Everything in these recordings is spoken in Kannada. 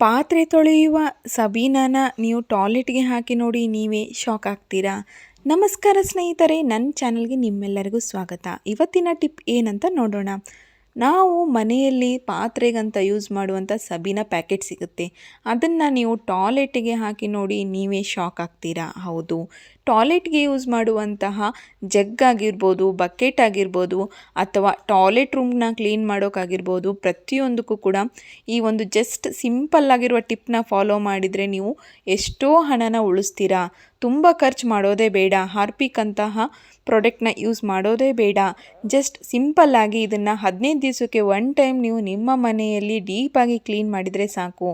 ಪಾತ್ರೆ ತೊಳೆಯುವ ಸಬೀನಾನ ನೀವು ಟಾಯ್ಲೆಟ್ಗೆ ಹಾಕಿ ನೋಡಿ ನೀವೇ ಶಾಕ್ ಆಗ್ತೀರಾ? ನಮಸ್ಕಾರ ಸ್ನೇಹಿತರೆ, ನನ್ನ ಚಾನಲ್ಗೆ ನಿಮ್ಮೆಲ್ಲರಿಗೂ ಸ್ವಾಗತ. ಇವತ್ತಿನ ಟಿಪ್ ಏನಂತ ನೋಡೋಣ. ನಾವು ಮನೆಯಲ್ಲಿ ಪಾತ್ರೆಗಂತ ಯೂಸ್ ಮಾಡುವಂಥ ಸಬೀನ ಪ್ಯಾಕೆಟ್ ಸಿಗುತ್ತೆ. ಅದನ್ನು ನೀವು ಟಾಯ್ಲೆಟ್ಗೆ ಹಾಕಿ ನೋಡಿ ನೀವೇ ಶಾಕ್ ಆಗ್ತೀರಾ? ಹೌದು. ಟಾಯ್ಲೆಟ್ಗೆ ಯೂಸ್ ಮಾಡುವಂತಹ ಜಗ್ ಆಗಿರ್ಬೋದು, ಬಕೆಟ್ ಆಗಿರ್ಬೋದು ಅಥವಾ ಟಾಯ್ಲೆಟ್ ರೂಮ್ನ ಕ್ಲೀನ್ ಮಾಡೋಕ್ಕಾಗಿರ್ಬೋದು ಪ್ರತಿಯೊಂದಕ್ಕೂ ಕೂಡ ಈ ಒಂದು ಜಸ್ಟ್ ಸಿಂಪಲ್ ಆಗಿರುವ ಟಿಪ್ನ ಫಾಲೋ ಮಾಡಿದರೆ ನೀವು ಎಷ್ಟೋ ಹಣನ ಉಳಿಸ್ತೀರಾ. ತುಂಬ ಖರ್ಚು ಮಾಡೋದೇ ಬೇಡ, ಹಾರ್ಪಿಕ್ ಅಂತಹ ಪ್ರಾಡಕ್ಟ್ನ ಯೂಸ್ ಮಾಡೋದೇ ಬೇಡ. ಜಸ್ಟ್ ಸಿಂಪಲ್ಲಾಗಿ ಇದನ್ನು ಹದಿನೈದು ದಿವಸಕ್ಕೆ ಒನ್ ಟೈಮ್ ನೀವು ನಿಮ್ಮ ಮನೆಯಲ್ಲಿ ಡೀಪಾಗಿ ಕ್ಲೀನ್ ಮಾಡಿದರೆ ಸಾಕು.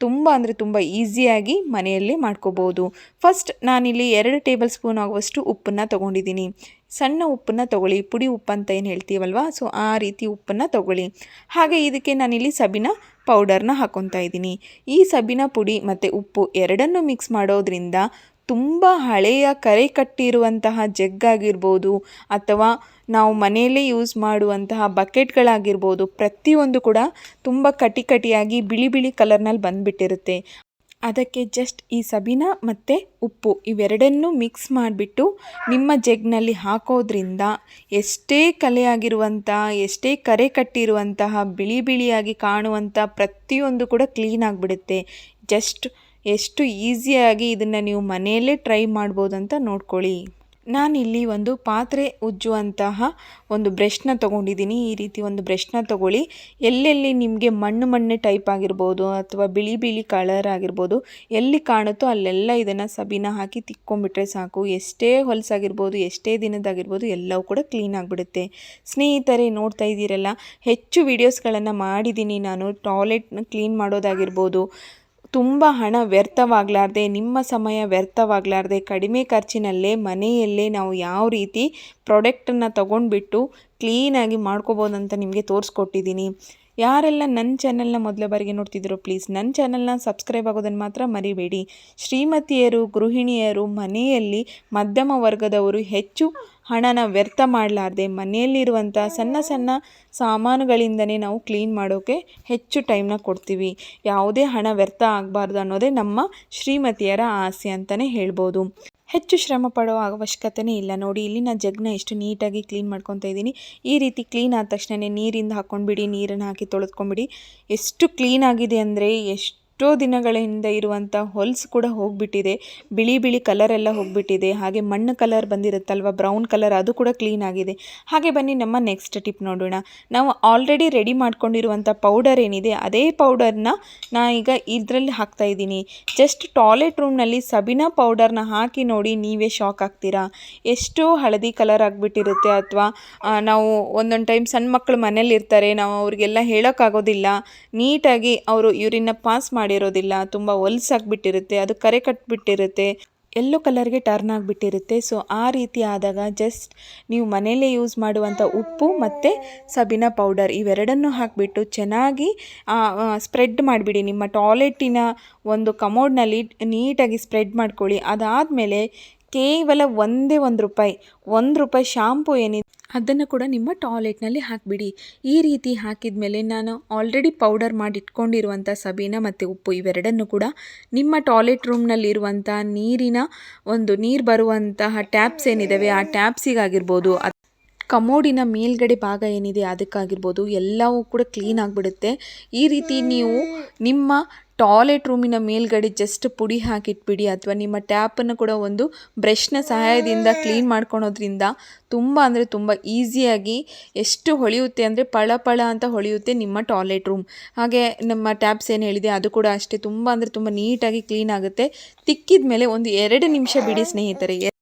ತುಂಬ ಅಂದರೆ ತುಂಬ ಈಸಿಯಾಗಿ ಮನೆಯಲ್ಲೇ ಮಾಡ್ಕೋಬೋದು. ಫಸ್ಟ್ ನಾನಿಲ್ಲಿ ಎರಡು ಟೇಬಲ್ ಸ್ಪೂನ್ ಆಗುವಷ್ಟು ಉಪ್ಪನ್ನು ತೊಗೊಂಡಿದ್ದೀನಿ. ಸಣ್ಣ ಉಪ್ಪನ್ನು ತೊಗೊಳ್ಳಿ, ಪುಡಿ ಉಪ್ಪು ಅಂತ ಏನು ಹೇಳ್ತೀವಲ್ವ? ಸೊ ಆ ರೀತಿ ಉಪ್ಪನ್ನು ತೊಗೊಳ್ಳಿ. ಹಾಗೆ ಇದಕ್ಕೆ ನಾನಿಲ್ಲಿ ಸಬಿನ ಪೌಡರ್ನ ಹಾಕ್ಕೊತಾ ಇದ್ದೀನಿ. ಈ ಸಬಿನ ಪುಡಿ ಮತ್ತು ಉಪ್ಪು ಎರಡನ್ನೂ ಮಿಕ್ಸ್ ಮಾಡೋದ್ರಿಂದ ತುಂಬ ಹಳೆಯ ಕರೆ ಕಟ್ಟಿರುವಂತಹ ಜಗ್ ಆಗಿರ್ಬೋದು ಅಥವಾ ನಾವು ಮನೆಯಲ್ಲೇ ಯೂಸ್ ಮಾಡುವಂತಹ ಬಕೆಟ್ಗಳಾಗಿರ್ಬೋದು ಪ್ರತಿಯೊಂದು ಕೂಡ ತುಂಬ ಕಟಿ ಕಟಿಯಾಗಿ ಬಿಳಿ ಬಿಳಿ ಕಲರ್ನಲ್ಲಿ ಬಂದುಬಿಟ್ಟಿರುತ್ತೆ. ಅದಕ್ಕೆ ಜಸ್ಟ್ ಈ ಸಬೀನ ಮತ್ತು ಉಪ್ಪು ಇವೆರಡನ್ನೂ ಮಿಕ್ಸ್ ಮಾಡಿಬಿಟ್ಟು ನಿಮ್ಮ ಜಗ್ನಲ್ಲಿ ಹಾಕೋದ್ರಿಂದ ಎಷ್ಟೇ ಕಲೆಯಾಗಿರುವಂತಹ, ಎಷ್ಟೇ ಕರೆ ಕಟ್ಟಿರುವಂತಹ, ಬಿಳಿ ಬಿಳಿಯಾಗಿ ಕಾಣುವಂಥ ಪ್ರತಿಯೊಂದು ಕೂಡ ಕ್ಲೀನ್ ಆಗಿಬಿಡುತ್ತೆ. ಜಸ್ಟ್ ಎಷ್ಟು ಈಸಿಯಾಗಿ ಇದನ್ನು ನೀವು ಮನೆಯಲ್ಲೇ ಟ್ರೈ ಮಾಡ್ಬೋದು ಅಂತ ನೋಡ್ಕೊಳ್ಳಿ. ನಾನಿಲ್ಲಿ ಒಂದು ಪಾತ್ರೆ ಉಜ್ಜುವಂತಹ ಒಂದು ಬ್ರಷ್ನ ತೊಗೊಂಡಿದ್ದೀನಿ. ಈ ರೀತಿ ಒಂದು ಬ್ರಷ್ನ ತೊಗೊಳ್ಳಿ. ಎಲ್ಲೆಲ್ಲಿ ನಿಮಗೆ ಮಣ್ಣು ಮಣ್ಣು ಟೈಪ್ ಆಗಿರ್ಬೋದು ಅಥವಾ ಬಿಳಿ ಬಿಳಿ ಕಲರ್ ಆಗಿರ್ಬೋದು, ಎಲ್ಲಿ ಕಾಣುತ್ತೋ ಅಲ್ಲೆಲ್ಲ ಇದನ್ನು ಸಬೀನ ಹಾಕಿ ತಿಕ್ಕೊಂಬಿಟ್ರೆ ಸಾಕು. ಎಷ್ಟೇ ಹೊಲಸಾಗಿರ್ಬೋದು, ಎಷ್ಟೇ ದಿನದಾಗಿರ್ಬೋದು ಎಲ್ಲವೂ ಕೂಡ ಕ್ಲೀನ್ ಆಗಿಬಿಡುತ್ತೆ. ಸ್ನೇಹಿತರೆ, ನೋಡ್ತಾ ಇದ್ದೀರಲ್ಲ, ಹೆಚ್ಚು ವೀಡಿಯೋಸ್ಗಳನ್ನು ಮಾಡಿದ್ದೀನಿ ನಾನು. ಟಾಯ್ಲೆಟ್ನ ಕ್ಲೀನ್ ಮಾಡೋದಾಗಿರ್ಬೋದು ತುಂಬ ಹಣ ವ್ಯರ್ಥವಾಗಲಾರ್ದೆ, ನಿಮ್ಮ ಸಮಯ ವ್ಯರ್ಥವಾಗಲಾರ್ದೆ, ಕಡಿಮೆ ಖರ್ಚಿನಲ್ಲೇ ಮನೆಯಲ್ಲೇ ನಾವು ಯಾವ ರೀತಿ ಪ್ರಾಡಕ್ಟನ್ನು ತೊಗೊಂಡ್ಬಿಟ್ಟು ಕ್ಲೀನಾಗಿ ಮಾಡ್ಕೋಬೋದಂತ ನಿಮಗೆ ತೋರಿಸ್ಕೊಟ್ಟಿದ್ದೀನಿ. ಯಾರೆಲ್ಲ ನನ್ನ ಚಾನಲ್ನ ಮೊದಲ ಬಾರಿಗೆ ನೋಡ್ತಿದ್ದೀರೋ ಪ್ಲೀಸ್ ನನ್ನ ಚಾನೆಲ್ನ ಸಬ್ಸ್ಕ್ರೈಬ್ ಆಗೋದನ್ನು ಮಾತ್ರ ಮರಿಬೇಡಿ. ಶ್ರೀಮತಿಯರು, ಗೃಹಿಣಿಯರು ಮನೆಯಲ್ಲಿ ಮಧ್ಯಮ ವರ್ಗದವರು ಹೆಚ್ಚು ಹಣನ ವ್ಯರ್ಥ ಮಾಡಲಾರ್ದೆ ಮನೆಯಲ್ಲಿರುವಂಥ ಸಣ್ಣ ಸಣ್ಣ ಸಾಮಾನುಗಳಿಂದನೇ ನಾವು ಕ್ಲೀನ್ ಮಾಡೋಕ್ಕೆ ಹೆಚ್ಚು ಟೈಮ್ನ ಕೊಡ್ತೀವಿ. ಯಾವುದೇ ಹಣ ವ್ಯರ್ಥ ಆಗಬಾರ್ದು ಅನ್ನೋದೇ ನಮ್ಮ ಶ್ರೀಮತಿಯರ ಆಸೆ ಅಂತಲೇ ಹೇಳ್ಬೋದು. ಹೆಚ್ಚು ಶ್ರಮ ಪಡೋ ಅವಶ್ಯಕತೆನೇ ಇಲ್ಲ. ನೋಡಿ ಇಲ್ಲಿ ನಾನು ಜಗ್ನ ಎಷ್ಟು ನೀಟಾಗಿ ಕ್ಲೀನ್ ಮಾಡ್ಕೊತಾ ಇದ್ದೀನಿ. ಈ ರೀತಿ ಕ್ಲೀನ್ ಆದ ತಕ್ಷಣ ನೀರಿಂದ ಹಾಕ್ಕೊಂಡ್ಬಿಡಿ ನೀರನ್ನು ಹಾಕಿ ತೊಳೆದ್ಕೊಂಬಿಡಿ ಎಷ್ಟು ಕ್ಲೀನ್ ಆಗಿದೆ ಅಂದರೆ ಎಷ್ಟು ಎಷ್ಟೋ ದಿನಗಳಿಂದ ಇರುವಂಥ ಹೊಲ್ಸ್ ಕೂಡ ಹೋಗಿಬಿಟ್ಟಿದೆ. ಬಿಳಿ ಬಿಳಿ ಕಲರೆಲ್ಲ ಹೋಗಿಬಿಟ್ಟಿದೆ. ಹಾಗೆ ಮಣ್ಣು ಕಲರ್ ಬಂದಿರುತ್ತಲ್ವ? ಬ್ರೌನ್ ಕಲರ್ ಅದು ಕೂಡ ಕ್ಲೀನ್ ಆಗಿದೆ. ಹಾಗೆ ಬನ್ನಿ ನಮ್ಮ ನೆಕ್ಸ್ಟ್ ಟಿಪ್ ನೋಡೋಣ. ನಾವು ಆಲ್ರೆಡಿ ರೆಡಿ ಮಾಡ್ಕೊಂಡಿರುವಂಥ ಪೌಡರ್ ಏನಿದೆ, ಅದೇ ಪೌಡರ್ನ ನಾ ಈಗ ಇದರಲ್ಲಿ ಹಾಕ್ತಾ ಇದ್ದೀನಿ. ಜಸ್ಟ್ ಟಾಯ್ಲೆಟ್ ರೂಮ್ನಲ್ಲಿ ಸಬಿನಾ ಪೌಡರ್ನ ಹಾಕಿ ನೋಡಿ ನೀವೇ ಶಾಕ್ ಆಗ್ತೀರಾ? ಎಷ್ಟೋ ಹಳದಿ ಕಲರ್ ಆಗಿಬಿಟ್ಟಿರುತ್ತೆ ಅಥವಾ ನಾವು ಒಂದೊಂದು ಟೈಮ್ ಸಣ್ಣ ಮಕ್ಕಳು ಮನೇಲಿ ಇರ್ತಾರೆ ನಾವು ಅವ್ರಿಗೆಲ್ಲ ಹೇಳೋಕ್ಕಾಗೋದಿಲ್ಲ. ನೀಟಾಗಿ ಅವರು ಯೂರಿನ್ನ ಪಾಸ್ ಮಾಡಿರೋದಿಲ್ಲ, ತುಂಬ ಹೊಲ್ಸಾಗ್ಬಿಟ್ಟಿರುತ್ತೆ ಅದು ಕರೆ ಕಟ್ಬಿಟ್ಟಿರುತ್ತೆ, ಎಲ್ಲೋ ಕಲರ್ಗೆ ಟರ್ನ್ ಆಗಿಬಿಟ್ಟಿರುತ್ತೆ. ಸೊ ಆ ರೀತಿ ಆದಾಗ ಜಸ್ಟ್ ನೀವು ಮನೆಯಲ್ಲೇ ಯೂಸ್ ಮಾಡುವಂಥ ಉಪ್ಪು ಮತ್ತು ಸಬಿನ ಪೌಡರ್ ಇವೆರಡನ್ನು ಹಾಕಿಬಿಟ್ಟು ಚೆನ್ನಾಗಿ ಸ್ಪ್ರೆಡ್ ಮಾಡಿಬಿಡಿ. ನಿಮ್ಮ ಟಾಯ್ಲೆಟಿನ ಒಂದು ಕಮೋಡ್ನಲ್ಲಿ ನೀಟಾಗಿ ಸ್ಪ್ರೆಡ್ ಮಾಡ್ಕೊಳ್ಳಿ. ಅದಾದಮೇಲೆ ಕೇವಲ ಒಂದೇ ಒಂದು ರೂಪಾಯಿ ಒಂದು ರೂಪಾಯಿ ಶಾಂಪು ಏನಿದೆ? ಅದನ್ನು ಕೂಡ ನಿಮ್ಮ ಟಾಯ್ಲೆಟ್ನಲ್ಲಿ ಹಾಕಿಬಿಡಿ. ಈ ರೀತಿ ಹಾಕಿದ ಮೇಲೆ ನಾನು ಆಲ್ರೆಡಿ ಪೌಡರ್ ಮಾಡಿ ಇಟ್ಕೊಂಡಿರುವಂಥ ಸಬೀನ ಮತ್ತು ಉಪ್ಪು ಇವೆರಡನ್ನು ಕೂಡ ನಿಮ್ಮ ಟಾಯ್ಲೆಟ್ ರೂಮ್ನಲ್ಲಿರುವಂಥ ನೀರಿನ ಒಂದು, ನೀರು ಬರುವಂತಹ ಟ್ಯಾಪ್ಸ್ ಏನಿದ್ದಾವೆ ಆ ಟ್ಯಾಪ್ಸಿಗಾಗಿರ್ಬೋದು ಕಮೋಡಿನ ಮೇಲ್ಗಡೆ ಭಾಗ ಏನಿದೆ ಅದಕ್ಕಾಗಿರ್ಬೋದು, ಎಲ್ಲವೂ ಕೂಡ ಕ್ಲೀನ್ ಆಗಿಬಿಡುತ್ತೆ. ಈ ರೀತಿ ನೀವು ನಿಮ್ಮ ಟಾಯ್ಲೆಟ್ ರೂಮಿನ ಮೇಲ್ಗಡೆ ಜಸ್ಟ್ ಪುಡಿ ಹಾಕಿಟ್ಬಿಡಿ ಅಥವಾ ನಿಮ್ಮ ಟ್ಯಾಪನ್ನು ಕೂಡ ಒಂದು ಬ್ರಷ್ನ ಸಹಾಯದಿಂದ ಕ್ಲೀನ್ ಮಾಡ್ಕೊಳೋದ್ರಿಂದ ತುಂಬ ಅಂದರೆ ತುಂಬ ಈಸಿಯಾಗಿ ಎಷ್ಟು ಹೊಳೆಯುತ್ತೆ ಅಂದರೆ ಪಳ ಪಳ ಅಂತ ಹೊಳೆಯುತ್ತೆ ನಿಮ್ಮ ಟಾಯ್ಲೆಟ್ ರೂಮ್. ಹಾಗೆ ನಮ್ಮ ಟ್ಯಾಪ್ಸ್ ಏನು ಹೇಳಿದೆ ಅದು ಕೂಡ ಅಷ್ಟೇ ತುಂಬ ಅಂದರೆ ತುಂಬ ನೀಟಾಗಿ ಕ್ಲೀನ್ ಆಗುತ್ತೆ. ತಿಕ್ಕಿದ ಮೇಲೆ ಒಂದು ಎರಡು ನಿಮಿಷ ಬಿಡಿ ಸ್ನೇಹಿತರೆ.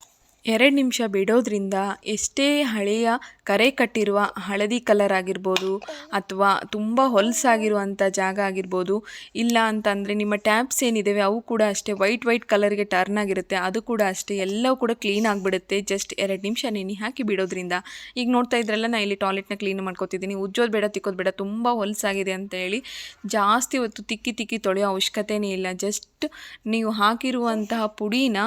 ಎರಡು ನಿಮಿಷ ಬಿಡೋದ್ರಿಂದ ಎಷ್ಟೇ ಹಳೆಯ ಕರೆ ಕಟ್ಟಿರುವ ಹಳದಿ ಕಲರ್ ಆಗಿರ್ಬೋದು ಅಥವಾ ತುಂಬ ಹೊಲಸಾಗಿರುವಂಥ ಜಾಗ ಆಗಿರ್ಬೋದು, ಇಲ್ಲ ಅಂತಂದರೆ ನಿಮ್ಮ ಟ್ಯಾಪ್ಸ್ ಏನಿದ್ದಾವೆ ಅವು ಕೂಡ ಅಷ್ಟೇ ವೈಟ್ ವೈಟ್ ಕಲರ್ಗೆ ಟರ್ನ್ ಆಗಿರುತ್ತೆ, ಅದು ಕೂಡ ಅಷ್ಟೇ ಎಲ್ಲವೂ ಕೂಡ ಕ್ಲೀನ್ ಆಗಿಬಿಡುತ್ತೆ. ಜಸ್ಟ್ ಎರಡು ನಿಮಿಷ ನೆನೆ ಹಾಕಿ ಬಿಡೋದ್ರಿಂದ. ಈಗ ನೋಡ್ತಾ ಇದ್ರಲ್ಲ ನಾನು ಇಲ್ಲಿ ಟಾಯ್ಲೆಟ್ನ ಕ್ಲೀನ್ ಮಾಡ್ಕೋತಿದ್ದೀನಿ. ಉಜ್ಜೋದು ಬೇಡ, ತಿಕ್ಕೋದು ಬೇಡ, ತುಂಬ ಹೊಲಸಾಗಿದೆ ಅಂತ ಹೇಳಿ ಜಾಸ್ತಿ ಹೊತ್ತು ತಿಕ್ಕಿ ತಿಕ್ಕಿ ತೊಳೆಯೋ ಅವಶ್ಯಕತೆಯೇ ಇಲ್ಲ. ಜಸ್ಟ್ ನೀವು ಹಾಕಿರುವಂತಹ ಪುಡಿನ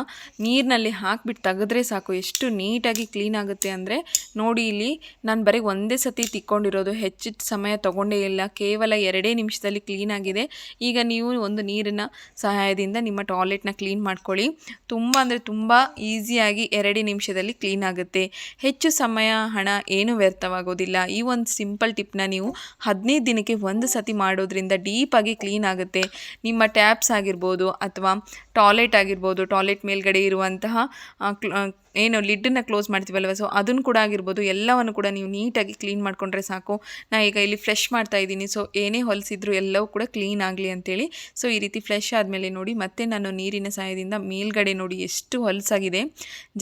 ನೀರಿನಲ್ಲಿ ಹಾಕಿಬಿಟ್ಟು ತೆಗೆದ್ರೆ ಸಾಕು, ಎಷ್ಟು ನೀಟಾಗಿ ಕ್ಲೀನ್ ಆಗುತ್ತೆ ಅಂದರೆ ನೋಡಿ ಇಲ್ಲಿ ನಾನು ಬರೀ ಒಂದೇ ಸತಿ ತಿಕ್ಕೊಂಡಿರೋದು ಹೆಚ್ಚು ಸಮಯ ತಗೊಂಡೇ ಇಲ್ಲ, ಕೇವಲ ಎರಡೇ ನಿಮಿಷದಲ್ಲಿ ಕ್ಲೀನ್ ಆಗಿದೆ. ಈಗ ನೀವು ಒಂದು ನೀರಿನ ಸಹಾಯದಿಂದ ನಿಮ್ಮ ಟಾಯ್ಲೆಟ್ನ ಕ್ಲೀನ್ ಮಾಡ್ಕೊಳ್ಳಿ. ತುಂಬ ಅಂದರೆ ತುಂಬ ಈಸಿಯಾಗಿ ಎರಡೇ ನಿಮಿಷದಲ್ಲಿ ಕ್ಲೀನ್ ಆಗುತ್ತೆ. ಹೆಚ್ಚು ಸಮಯ, ಹಣ ಏನು ವ್ಯರ್ಥವಾಗೋದಿಲ್ಲ. ಈ ಒಂದು ಸಿಂಪಲ್ ಟಿಪ್ನ ನೀವು ಹದಿನೈದು ದಿನಕ್ಕೆ ಒಂದು ಸತಿ ಮಾಡೋದ್ರಿಂದ ಡೀಪಾಗಿ ಕ್ಲೀನ್ ಆಗುತ್ತೆ. ನಿಮ್ಮ ಟ್ಯಾಪ್ಸ್ ಆಗಿರ್ಬೋದು ಅಥವಾ ಟಾಯ್ಲೆಟ್ ಆಗಿರ್ಬೋದು, ಟಾಯ್ಲೆಟ್ ಮೇಲ್ಗಡೆ ಇರುವಂತಹ ಏನು ಲಿಡ್ಡನ್ನು ಕ್ಲೋಸ್ ಮಾಡ್ತೀವಲ್ವ? ಸೊ ಅದನ್ನು ಕೂಡ ಆಗಿರ್ಬೋದು. ಎಲ್ಲವನ್ನು ಕೂಡ ನೀವು ನೀಟಾಗಿ ಕ್ಲೀನ್ ಮಾಡಿಕೊಂಡ್ರೆ ಸಾಕು. ನಾ ಈಗ ಇಲ್ಲಿ ಫ್ಲೆಶ್ ಮಾಡ್ತಾ ಇದ್ದೀನಿ. ಸೊ ಏನೇ ಹೊಲಿಸಿದ್ರು ಎಲ್ಲವೂ ಕೂಡ ಕ್ಲೀನ್ ಆಗಲಿ ಅಂತೇಳಿ. ಸೊ ಈ ರೀತಿ ಫ್ಲೆಶ್ ಆದಮೇಲೆ ನೋಡಿ, ಮತ್ತೆ ನಾನು ನೀರಿನ ಸಹಾಯದಿಂದ ಮೇಲ್ಗಡೆ ನೋಡಿ ಎಷ್ಟು ಹೊಲಸಾಗಿದೆ.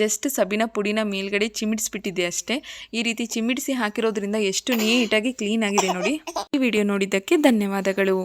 ಜಸ್ಟ್ ಸಬಿನ ಪುಡಿನ ಮೇಲ್ಗಡೆ ಚಿಮಿಡಿಸ್ಬಿಟ್ಟಿದ್ದೆ ಅಷ್ಟೇ. ಈ ರೀತಿ ಚಿಮಿಡಿಸಿ ಹಾಕಿರೋದ್ರಿಂದ ಎಷ್ಟು ನೀಟಾಗಿ ಕ್ಲೀನ್ ಆಗಿದೆ ನೋಡಿ. ಈ ವಿಡಿಯೋ ನೋಡಿದ್ದಕ್ಕೆ ಧನ್ಯವಾದಗಳು.